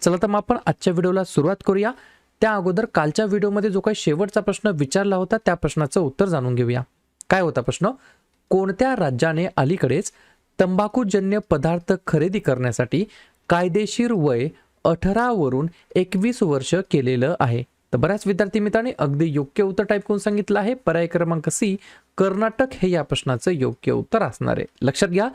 चला तर मग आपण आजच्या व्हिडिओला सुरुवात करूया. त्या अगोदर कालच्या व्हिडिओमध्ये जो काही शेवटचा प्रश्न विचारला होता त्या प्रश्नाचं उत्तर जाणून घेऊया. काय होता प्रश्न? कोणत्या राज्याने अलीकडेच तंबाखूजन्य पदार्थ खरेदी करण्यासाठी कायदेशीर वय अठरावरून एकवीस वर्ष केलेलं आहे? तर बऱ्याच विद्यार्थी मित्रांनी अगदी योग्य उत्तर टाईप करून सांगितलं आहे. पर्याय क्रमांक सी कर्नाटक हे या प्रश्नाचं योग्य उत्तर असणार आहे. लक्षात घ्या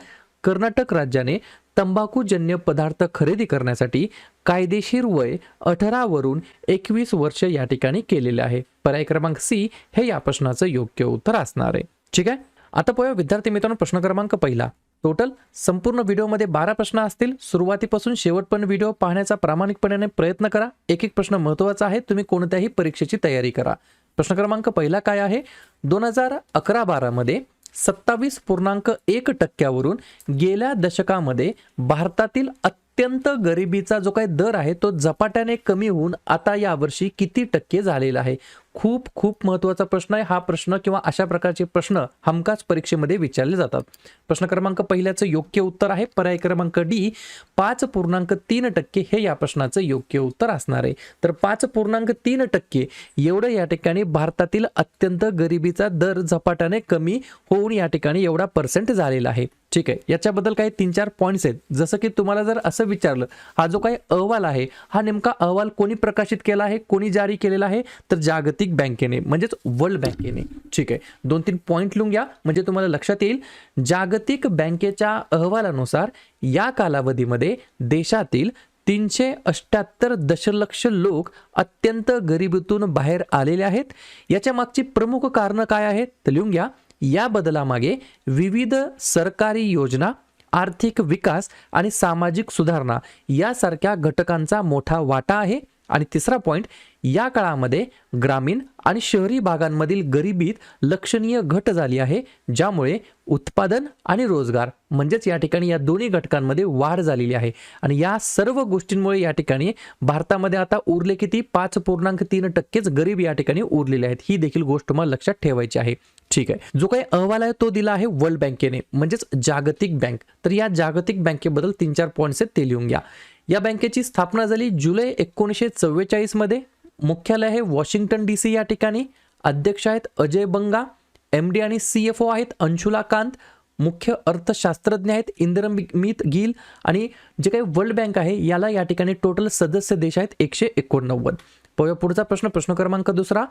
कर्नाटक राज्याने तंबाखूजन्य पदार्थ खरेदी करण्यासाठी कायदेशीर वय अठरावरून एकवीस वर्ष या ठिकाणी केलेले आहे. पर्याय क्रमांक सी हे या प्रश्नाचं योग्य उत्तर असणार आहे. ठीक आहे? आता पोया विद्यार्थी मित्रांनो प्रश्न क्रमांक पहिला. टोटल संपूर्ण व्हिडिओमध्ये बारा प्रश्न असतील. सुरुवातीपासून शेवटपर्यंत व्हिडिओ पाहण्याचा प्रामाणिकपणे प्रयत्न करा. एक एक प्रश्न महत्त्वाचा आहे. तुम्ही कोणत्याही परीक्षेची तयारी करा. प्रश्न क्रमांक पहिला काय आहे? दोन हजार अकरा बारामध्ये सत्तावीस पूर्णांक एक टक्क्यावरून गेल्या दशकामध्ये भारतातील अत्यंत गरिबीचा जो काही दर आहे तो झपाट्याने कमी होऊन आता यावर्षी किती टक्के झालेला आहे? खूप खूप महत्त्वाचा प्रश्न आहे. हा प्रश्न किंवा अशा प्रकारचे प्रश्न हमखास परीक्षेमध्ये विचारले जातात. प्रश्न क्रमांक पहिल्याचं योग्य उत्तर आहे. पर्याय क्रमांक डी पाच पूर्णांक तीन टक्के हे या प्रश्नाचं योग्य उत्तर असणार आहे. तर पाच पूर्णांक तीन टक्के एवढं या ठिकाणी भारतातील अत्यंत गरिबीचा दर झपाट्याने कमी होऊन या ठिकाणी एवढा पर्सेंट झालेला आहे. ठीक आहे. याच्याबद्दल काही तीन चार पॉईंट्स आहेत. जसं की तुम्हाला जर असं विचारलं हा जो काही अहवाल आहे हा नेमका अहवाल कोणी प्रकाशित केला आहे कोणी जारी केलेला आहे? तर जागतिक बँकेने म्हणजेच वर्ल्ड बँकेने. ठीक आहे. दोन तीन पॉईंट लिहून घ्या. म्हणजे तुम्हाला लक्षात येईल जागतिक बँकेच्या अहवालानुसार या कालावधीमध्ये देशातील तीनशे अष्ट्याहत्तर दशलक्ष लोक अत्यंत गरिबीतून बाहेर आलेले आहेत. याच्या मागची प्रमुख कारणं काय आहेत? तर लिहून घ्या. या बदलामागे विविध सरकारी योजना आर्थिक विकास आणि सामाजिक सुधारणा यासारख्या घटकांचा मोठा वाटा आहे. आणि तिसरा पॉईंट या काळामध्ये ग्रामीण आणि शहरी भागांमधील गरिबीत लक्षणीय घट झाली आहे ज्यामुळे उत्पादन आणि रोजगार म्हणजेच या ठिकाणी या दोन्ही घटकांमध्ये वाढ झालेली आहे. आणि या सर्व गोष्टींमुळे या ठिकाणी भारतामध्ये आता उरले किती? पाच पूर्णांक तीन टक्केच गरीब या ठिकाणी उरलेले आहेत. ही देखील गोष्ट मला लक्षात ठेवायची आहे. ठीक आहे. जो काही अहवाल आहे तो दिला आहे वर्ल्ड बँकेने म्हणजेच जागतिक बँक. तर या जागतिक बँकेबद्दल तीन चार पॉईंट्स आहेत ते लिहून घ्या. या बँकेची स्थापना झाली जुलै एकोणीसशे चव्वेचाळीसमध्ये मुख्यालय आहे वॉशिंग्टन डी सी या ठिकाणी. अध्यक्ष आहेत अजय बंगा एम डी आणि सी एफ ओ आहेत अंशुला कांत. मुख्य अर्थशास्त्रज्ञ आहेत इंद्रमित गिल आणि जे काही वर्ल्ड बँक आहे याला या ठिकाणी टोटल सदस्य देश आहेत एकशे एकोणनव्वद. पुढचा प्रश्न. प्रश्न क्रमांक दुसरा.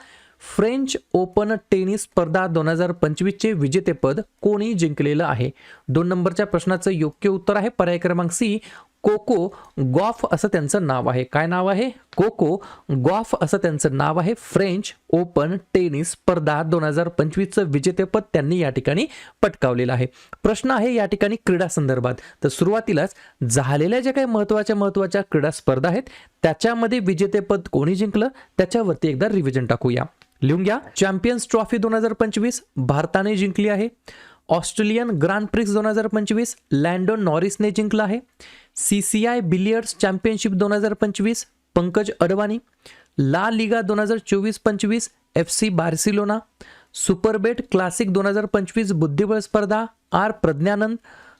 फ्रेंच ओपन टेनिस स्पर्धा दोन हजार पंचवीसचे विजेतेपद कोणी जिंकलेलं आहे? दोन नंबरच्या प्रश्नाचं योग्य उत्तर आहे. पर्याय क्रमांक सी कोको गॉफ असं त्यांचं नाव आहे. काय नाव आहे? कोको गॉफ असं त्यांचं नाव आहे. फ्रेंच ओपन टेनिस स्पर्धा दोन हजार पंचवीसचं विजेतेपद त्यांनी या ठिकाणी पटकावलेलं आहे. प्रश्न आहे या ठिकाणी क्रीडा संदर्भात. तर सुरुवातीलाच झालेल्या ज्या काही महत्त्वाच्या महत्त्वाच्या क्रीडा स्पर्धा आहेत त्याच्यामध्ये विजेतेपद कोणी जिंकलं? त्याच्यावरती एकदा रिव्हिजन टाकूया. लिहून घ्या. चॅम्पियन्स ट्रॉफी दोन हजार पंचवीस भारताने जिंकली आहे. ऑस्ट्रेलियन ग्रँड प्रिक्स दोन हजार पंचवीस लँडो नॉरिसने जिंकला आहे. C C I billiards championship दोन हजार पंचवीस पंकज अडवाणी. ला लिगा दोन हजार चोवीस पंचवीस F C Barcelona. Superbet classic दोन हजार पंचवीस बुद्धिबळ स्पर्धा R Praggnanandhaa.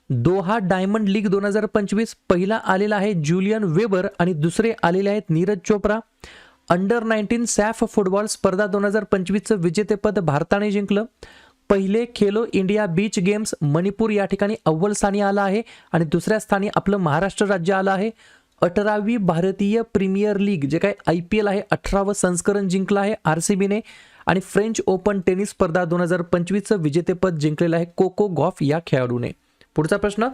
Doha diamond league दोन हजार पंचवीस पहिला आलेला आहे ज्युलियन वेबर आणि दुसरे आलेले आहेत Neeraj Chopra. Under nineteen SAFF football स्पर्धा दोन हजार पंचवीसचं विजेतेपद भारताने जिंकलं. पहिले Khelo India beach games Manipur या ठिकाणी अव्वल स्थानी आला आहे आणि दुसऱ्या स्थानी आपलं महाराष्ट्र राज्य आलं आहे. अठरावी भारतीय प्रीमियर लीग जे काय आय पी एल आहे अठरावं संस्करण जिंकलं आहे आर सी बीने आणि फ्रेंच ओपन टेनिस स्पर्धा दोन हजार पंचवीसचं विजेतेपद जिंकलेलं आहे कोको गॉफ या खेळाडूने. पुढचा प्रश्न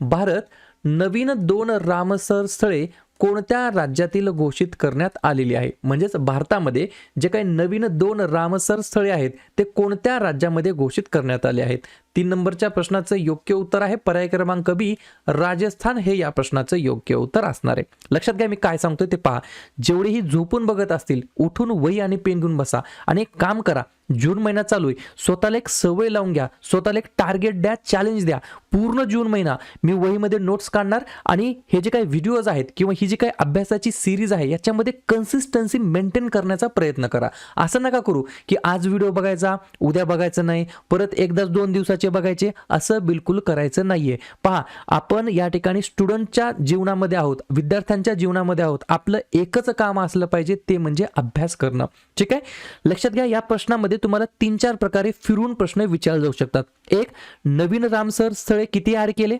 भारत नवीन दोन रामसर स्थळे कोणत्या राज्यातील घोषित करण्यात आलेली आहे? म्हणजेच भारतामध्ये जे काही नवीन दोन रामसर स्थळे आहेत ते कोणत्या राज्यामध्ये घोषित करण्यात आले आहेत? तीन नंबरच्या प्रश्नाचं योग्य उत्तर आहे. पर्याय क्रमांक बी राजस्थान हे या प्रश्नाचं योग्य उत्तर असणार आहे. लक्षात घ्या मी काय सांगतोय ते पहा. जेवढीही झोपून बघत असतील उठून वही आणि पेन घेऊन बसा. आणि एक काम करा जून महिना चालू आहे. स्वतःला एक सवय लावून घ्या. स्वतःला एक टार्गेट द्या चॅलेंज द्या. पूर्ण जून महिना मी वहीमध्ये नोट्स काढणार आणि हे जे काही व्हिडिओज आहेत किंवा ही जी काही अभ्यासाची सिरीज आहे याच्यामध्ये कन्सिस्टन्सी मेंटेन करण्याचा प्रयत्न करा. असं नका करू की आज व्हिडिओ बघायचा उद्या बघायचं नाही परत एकदाच दोन दिवसाचे बघायचे असं बिलकुल करायचं नाहीये. पहा आपण या ठिकाणी स्टुडंटच्या जीवनामध्ये आहोत विद्यार्थ्यांच्या जीवनामध्ये आहोत. आपलं एकच काम असलं पाहिजे ते म्हणजे अभ्यास करणं. ठीक आहे? लक्षात घ्या या प्रश्नामध्ये तुम्हाला तीन चार प्रकारे फिरून प्रश्न विचारले जाऊ शकतात. एक नवीन रामसर स्थळे किती आर केले?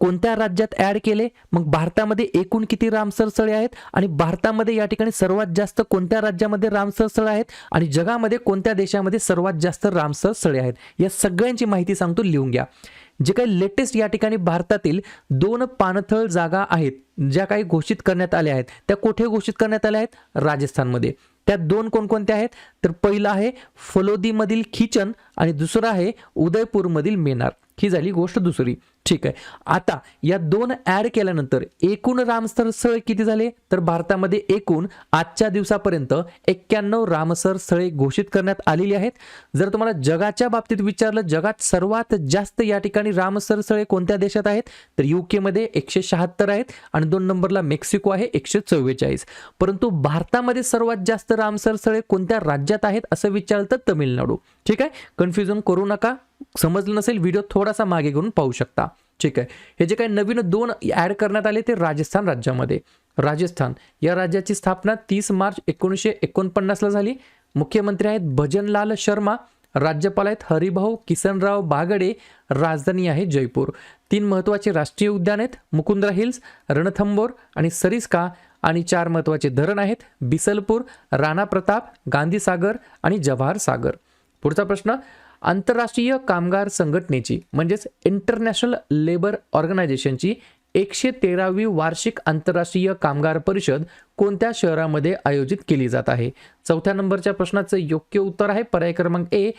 कोणत्या राज्यात ॲड केले? मग भारतामध्ये एकूण किती रामसर स्थळे आहेत? आणि भारतामध्ये या ठिकाणी सर्वात जास्त कोणत्या राज्यामध्ये रामसर स्थळे आहेत? आणि जगामध्ये कोणत्या देशामध्ये सर्वात जास्त रामसर स्थळे आहेत? या सगळ्यांची माहिती सांगतो लिहून घ्या. जे काही लेटेस्ट या ठिकाणी भारतातील दोन पाणथळ जागा आहेत ज्या काही घोषित करण्यात आल्या आहेत त्या कुठे घोषित करण्यात आल्या आहेत? राजस्थानमध्ये. त्या दोन कोणकोणत्या आहेत? तर पहिलं आहे फलोदीमधील खिचन आणि दुसरं आहे उदयपूरमधील मेनार. ही झाली गोष्ट दुसरी. ठीक आहे. आता या दोन ॲड केल्यानंतर एकूण रामसर स्थळे किती झाले? तर भारतामध्ये एकूण आजच्या दिवसापर्यंत एक्क्याण्णव रामसर स्थळे घोषित करण्यात आलेली आहेत. जर तुम्हाला जगाच्या बाबतीत विचारलं जगात सर्वात जास्त या ठिकाणी रामसर स्थळे कोणत्या देशात आहेत? तर युकेमध्ये एकशे शहात्तर आहेत आणि दोन नंबरला मेक्सिको आहे एकशे चव्वेचाळीस. परंतु भारतामध्ये सर्वात जास्त रामसर स्थळे कोणत्या राज्यात आहेत असं विचारलं तर तमिळनाडू. ठीक आहे? कन्फ्युजन करू नका. समजलं नसेल व्हिडिओ थोडासा मागे घेऊन पाहू शकता. ठीक आहे. हे जे काही नवीन दोन ॲड करण्यात आले ते राजस्थान राज्यामध्ये. राजस्थान या राज्याची स्थापना तीस मार्च एकोणीसशे एकोणपन्नासला झाली. मुख्यमंत्री आहेत भजनलाल शर्मा राज्यपाल आहेत हरिभाऊ किसनराव बागडे राजधानी आहे जयपूर. तीन महत्त्वाचे राष्ट्रीय उद्यान आहेत मुकुंद्रा हिल्स रणथंबोर आणि सरिस्का आणि चार महत्त्वाचे धरण आहेत बिसलपूर राणा प्रताप गांधीसागर आणि जवाहर सागर. पुढचा प्रश्न आंतरराष्ट्रीय कामगार संघटनेची म्हणजेच इंटरनॅशनल लेबर ऑर्गनायझेशनची एकशे तेरावी वार्षिक आंतरराष्ट्रीय कामगार परिषद कोणत्या शहरामध्ये आयोजित केली जात आहे? चौथ्या नंबरच्या प्रश्नाचं योग्य उत्तर आहे पर्याय क्रमांक ए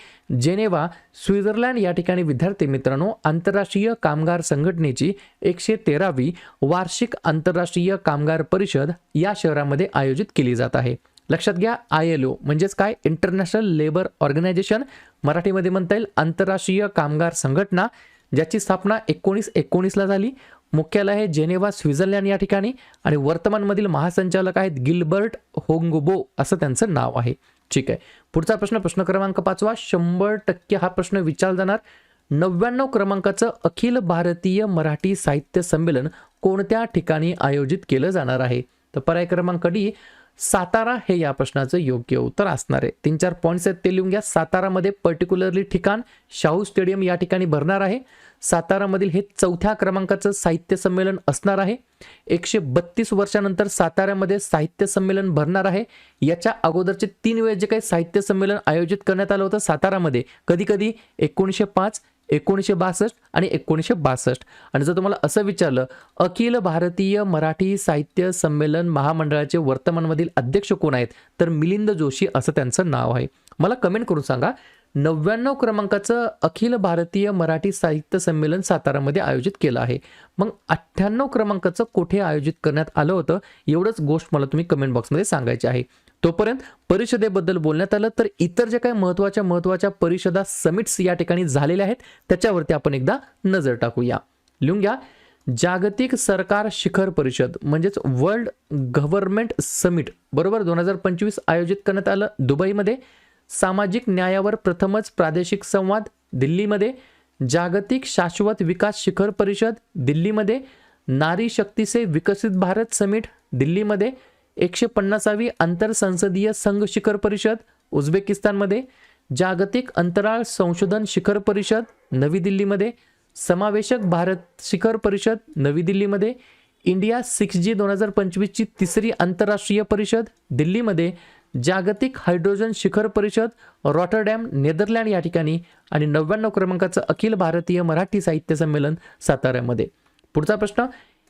जेनेवा स्वित्झर्लंड. या ठिकाणी विद्यार्थी मित्रांनो आंतरराष्ट्रीय कामगार संघटनेची एकशे तेरावी वार्षिक आंतरराष्ट्रीय कामगार परिषद या शहरामध्ये आयोजित केली जात आहे. लक्षात घ्या आय एल ओ म्हणजेच काय? इंटरनॅशनल लेबर ऑर्गनायझेशन मराठीमध्ये म्हणता येईल आंतरराष्ट्रीय कामगार संघटना ज्याची स्थापना एकोणीस एकोणीसला झाली. मुख्यालय आहे जेनेवा स्वित्झर्लंड या ठिकाणी आणि वर्तमानमधील महासंचालक आहेत गिल्बर्ट होंगबो असं त्यांचं नाव आहे. ठीक आहे. पुढचा प्रश्न प्रश्न क्रमांक पाचवा. शंभर टक्के हा प्रश्न विचारला जाणार. नव्याण्णव क्रमांकाचं अखिल भारतीय मराठी साहित्य संमेलन कोणत्या ठिकाणी आयोजित केलं जाणार आहे? तर पर्याय क्रमांक डी सातारा हे या प्रश्नाचं योग्य उत्तर असणार आहे. तीन चार पॉईंट्स आहेत ते लिहून घ्या. सातारामध्ये पर्टिक्युलरली ठिकाण शाहू स्टेडियम या ठिकाणी भरणार आहे. सातारामधील हे चौथ्या क्रमांकाचं साहित्य संमेलन असणार आहे. एकशे बत्तीस वर्षानंतर साताऱ्यामध्ये साहित्य संमेलन भरणार आहे. याच्या अगोदरचे तीन वेळेस जे काही साहित्य संमेलन आयोजित करण्यात आलं होतं सातारामध्ये कधी कधी एकोणीसशे पाच एकोणीसशे बासष्ट आणि एकोणीसशे बासष्ट. आणि जर तुम्हाला असं विचारलं अखिल भारतीय मराठी साहित्य संमेलन महामंडळाचे वर्तमानमधील अध्यक्ष कोण आहेत? तर मिलिंद जोशी असं त्यांचं नाव आहे. मला कमेंट करून सांगा नव्याण्णव क्रमांकाचं अखिल भारतीय मराठी साहित्य संमेलन सातारामध्ये आयोजित केलं आहे. मग अठ्ठ्याण्णव क्रमांकाचं कुठे आयोजित करण्यात आलं होतं? एवढंच गोष्ट मला तुम्ही कमेंट बॉक्समध्ये सांगायची आहे. तोपर्यंत परिषदेबद्दल बोलण्यात आलं तर इतर जे काही महत्त्वाच्या महत्त्वाच्या परिषदा समिट्स या ठिकाणी झालेल्या आहेत त्याच्यावरती आपण एकदा नजर टाकूया. लिहून घ्या. जागतिक सरकार शिखर परिषद म्हणजेच वर्ल्ड गव्हर्नमेंट समिट बरोबर? दोन हजार पंचवीस आयोजित करण्यात आलं दुबईमध्ये. सामाजिक न्यायावर प्रथमच प्रादेशिक संवाद दिल्लीमध्ये. जागतिक शाश्वत विकास शिखर परिषद दिल्लीमध्ये. नारी शक्तीचे विकसित भारत समिट दिल्लीमध्ये. एकशे पन्नासावी आंतरसंसदीय संघ शिखर परिषद उझबेकिस्तानमध्ये जागतिक अंतराळ संशोधन शिखर परिषद नवी दिल्लीमध्ये समावेशक भारत शिखर परिषद नवी दिल्लीमध्ये इंडिया सिक्स जी दोन हजार पंचवीसची तिसरी आंतरराष्ट्रीय परिषद दिल्लीमध्ये जागतिक हायड्रोजन शिखर परिषद रॉटरडॅम नेदरलँड या ठिकाणी आणि नव्याण्णव क्रमांकाचं अखिल भारतीय मराठी साहित्य संमेलन साताऱ्यामध्ये. पुढचा प्रश्न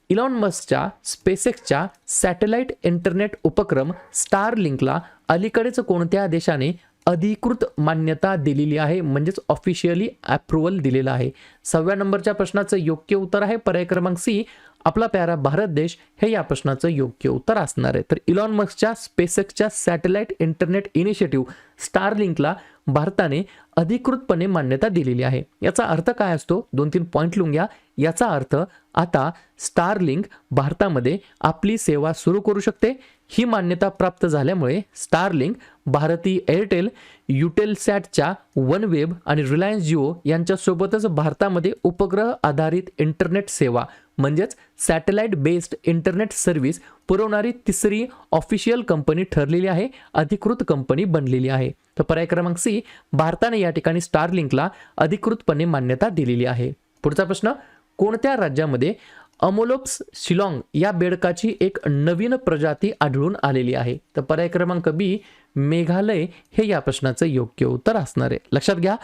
इलॉन मस्कच्या स्पेसेक्सच्या सॅटेलाइट इंटरनेट उपक्रम स्टार लिंकला अलीकडेच कोणत्या देशाने अधिकृत मान्यता दिलेली आहे म्हणजेच ऑफिशियली अप्रुव्हल दिलेलं आहे? सहाव्या नंबरच्या प्रश्नाचं योग्य उत्तर आहे पर्याय क्रमांक सी. आपला प्यारा भारत देश हे या प्रश्नाचं योग्य उत्तर असणार आहे. तर इलॉन मस्कच्या स्पेसएक्सच्या सॅटेलाइट इंटरनेट इनिशिएटिव्ह स्टारलिंकला भारताने अधिकृतपणे मान्यता दिलेली आहे. याचा अर्थ काय असतो? दोन तीन पॉईंट लिहून घ्या. याचा अर्थ आता स्टारलिंक भारतामध्ये आपली सेवा सुरू करू शकते. ही मान्यता प्राप्त झाल्यामुळे स्टारलिंक भारती एअरटेल युटेलसॅटच्या वनवेब आणि रिलायन्स जिओ यांच्यासोबतच भारतामध्ये उपग्रह आधारित इंटरनेट सेवा म्हणजेच सॅटेलाइट बेस्ड इंटरनेट सर्व्हिस पुरवणारी तिसरी ऑफिशियल कंपनी ठरलेली आहे अधिकृत कंपनी बनलेली आहे. तर पर्याय क्रमांक सी भारताने या ठिकाणी स्टारलिंकला अधिकृतपणे मान्यता दिलेली आहे. पुढचा प्रश्न कोणत्या राज्यामध्ये अमोलोप्स शिलाँग या बेडकाची एक नवीन प्रजाती आढळून आलेली आहे? तर पर्याय क्रमांक बी मेघालय हे या प्रश्नाचं योग्य उत्तर असणार आहे. लक्षात घ्या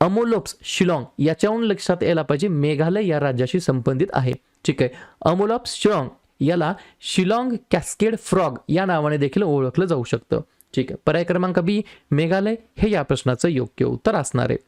अमोलोप्स शिलाँग याच्याहून लक्षात यायला पाहिजे मेघालय या राज्याशी संबंधित आहे. ठीक आहे अमोलोप्स शिलाँग याला शिलाँग कॅस्केड फ्रॉग या नावाने देखील ओळखलं जाऊ शकतं. ठीक आहे पर्याय क्रमांक बी मेघालय हे या प्रश्नाचं योग्य उत्तर असणार आहे.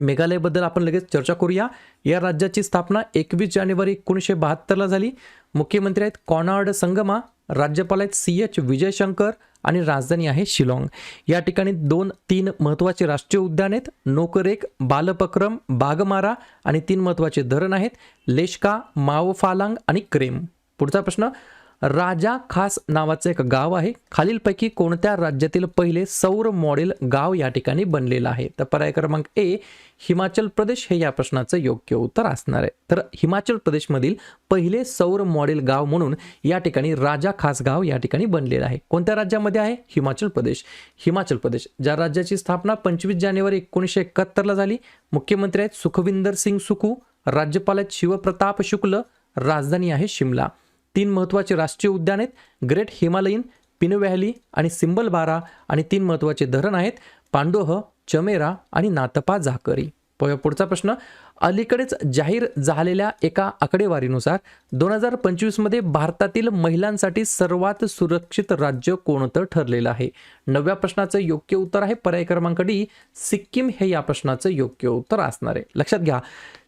मेघालयबद्दल आपण लगेच चर्चा करूया. या राज्याची स्थापना एकवीस जानेवारी एकोणीसशे बहात्तरला झाली. मुख्यमंत्री आहेत कॉनार्ड संगमा राज्यपाल आहेत सी एच विजयशंकर आणि राजधानी आहे शिलाँग. या ठिकाणी दोन तीन महत्त्वाचे राष्ट्रीय उद्यान आहेत. नोकरेक बालपक्रम बागमारा आणि तीन महत्त्वाचे धरण आहेत. लेशका माओफालांग आणि क्रेम. पुढचा प्रश्न राजा खास नावाचं एक गाव आहे. खालीलपैकी कोणत्या राज्यातील पहिले सौर मॉडेल गाव या ठिकाणी बनलेलं आहे? तर पर्याय क्रमांक ए हिमाचल प्रदेश. हे या प्रश्नाचं योग्य उत्तर असणार आहे. तर हिमाचल प्रदेशमधील पहिले सौर मॉडेल गाव म्हणून या ठिकाणी राजा खास गाव या ठिकाणी बनलेलं आहे. कोणत्या राज्यामध्ये आहे? हिमाचल प्रदेश. हिमाचल प्रदेश ज्या राज्याची स्थापना पंचवीस जानेवारी एकोणीसशे एकाहत्तरला झाली मुख्यमंत्री आहेत सुखविंदर सिंग सुखू राज्यपाल आहेत शिवप्रताप शुक्ल राजधानी आहे शिमला. तीन महत्त्वाचे राष्ट्रीय उद्यान आहेत. ग्रेट हिमालयीन पिनो व्हॅली आणि सिंबल बारा आणि तीन महत्त्वाचे धरण आहेत. पांडोह चमेरा आणि नातपा झाकरी. पुढचा प्रश्न. अलीकडेच जाहीर झालेल्या एका आकडेवारीनुसार दोन हजार पंचवीसमध्ये भारतातील महिलांसाठी सर्वात सुरक्षित राज्य कोणतं ठरलेलं आहे? नवव्या प्रश्नाचं योग्य उत्तर आहे. पर्याय क्रमांक डी सिक्कीम हे या प्रश्नाचं योग्य उत्तर असणार आहे. लक्षात घ्या.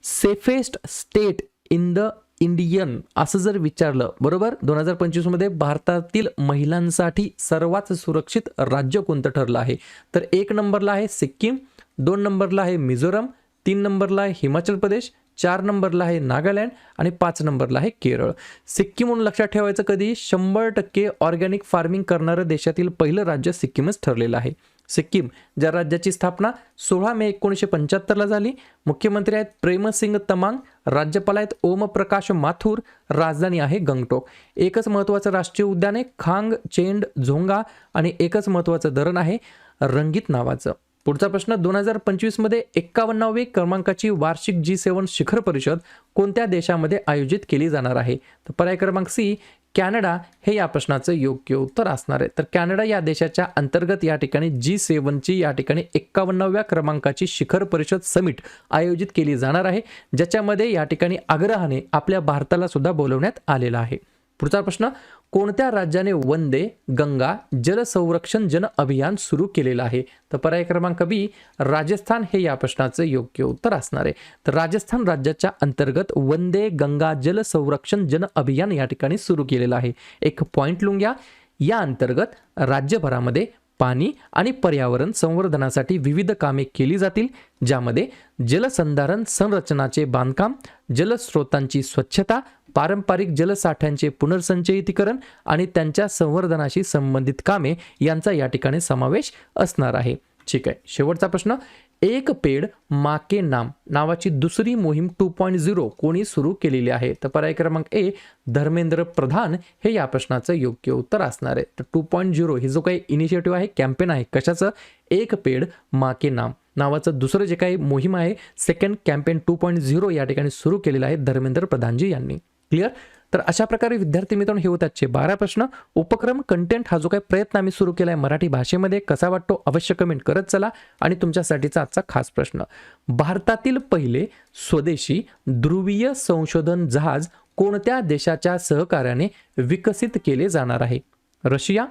Safest state in the Indian असं जर विचारलं बरोबर? दोन हजार पंचवीसमध्ये भारतातील महिलांसाठी सर्वात सुरक्षित राज्य कोणतं ठरलं आहे? तर एक नंबरला आहे सिक्कीम दोन नंबरला आहे मिझोरम तीन नंबरला आहे हिमाचल प्रदेश चार नंबरला आहे नागालँड आणि पाच नंबरला आहे केरळ. सिक्कीम म्हणून लक्षात ठेवायचं कधी शंभर टक्के ऑर्गॅनिक फार्मिंग करणारं देशातील पहिलं राज्य सिक्कीमच ठरलेलं आहे. सिक्कीम ज्या राज्याची स्थापना सोळा मे एकोणीसशे पंच्याहत्तरला झाली. मुख्यमंत्री आहेत प्रेमसिंग तमांग राज्यपाल आहेत ओमप्रकाश माथुर राजधानी आहे गंगटोक. एकच महत्त्वाचं राष्ट्रीय उद्यान आहे खांग चेंड झोंगा आणि एकच महत्त्वाचं धरण आहे रंगीत नावाचं. पुढचा प्रश्न दोन हजार पंचवीसमध्ये एक्कावन्नावे क्रमांकाची वार्षिक जी सेवन शिखर परिषद कोणत्या देशामध्ये आयोजित केली जाणार आहे? तर पर्याय क्रमांक सी कॅनडा हे या प्रश्नाचं योग्य उत्तर असणार आहे. तर कॅनडा या देशाच्या अंतर्गत या ठिकाणी जी सेवनची या ठिकाणी एक्कावन्नाव्या क्रमांकाची शिखर परिषद समिट आयोजित केली जाणार आहे ज्याच्यामध्ये या ठिकाणी आग्रहाने आपल्या भारताला सुद्धा बोलवण्यात आलेला आहे. पुढचा प्रश्न कोणत्या राज्याने वंदे गंगा जल संरक्षण जन अभियान सुरू केलेलं आहे? तर पर्याय क्रमांक बी राजस्थान हे या प्रश्नाचं योग्य उत्तर असणार आहे. तर राजस्थान राज्याच्या अंतर्गत वंदे गंगा जल संरक्षण जन अभियान या ठिकाणी सुरू केलेलं आहे. एक पॉईंट लिहून घ्या. या अंतर्गत राज्यभरामध्ये पाणी आणि पर्यावरण संवर्धनासाठी विविध कामे केली जातील ज्यामध्ये जलसंधारण संरचनाचे बांधकाम जलस्रोतांची स्वच्छता पारंपरिक जलसाठ्यांचे पुनर्संचयितीकरण आणि त्यांच्या संवर्धनाशी संबंधित कामे यांचा या ठिकाणी समावेश असणार आहे. ठीक आहे. शेवटचा प्रश्न. एक पेड माके नाम नावाची दुसरी मोहीम टू पॉईंट झिरो कोणी सुरू केलेली आहे? तर पर्याय क्रमांक ए धर्मेंद्र प्रधान हे या प्रश्नाचं योग्य उत्तर असणार आहे. तर टू पॉईंट झिरो ही जो काही इनिशिएटिव्ह आहे कॅम्पेन आहे कशाचं? एक पेड माके नाम नावाचं दुसरं जे काही मोहीम आहे second campaign two point zero या ठिकाणी सुरू केलेलं आहे धर्मेंद्र प्रधानजी यांनी. क्लिअर? तर अशा प्रकारे विद्यार्थी मित्रांनो हे होते आजचे बारा प्रश्न. उपक्रम कंटेंट हा जो काही प्रयत्न आम्ही सुरू केला आहे मराठी भाषेमध्ये कसा वाटतो अवश्य कमेंट करत चला. आणि तुमच्यासाठीचा आजचा खास प्रश्न. भारतातील पहिले स्वदेशी ध्रुवीय संशोधन जहाज कोणत्या देशाच्या सहकार्याने विकसित केले जाणार आहे? Russia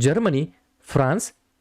Germany France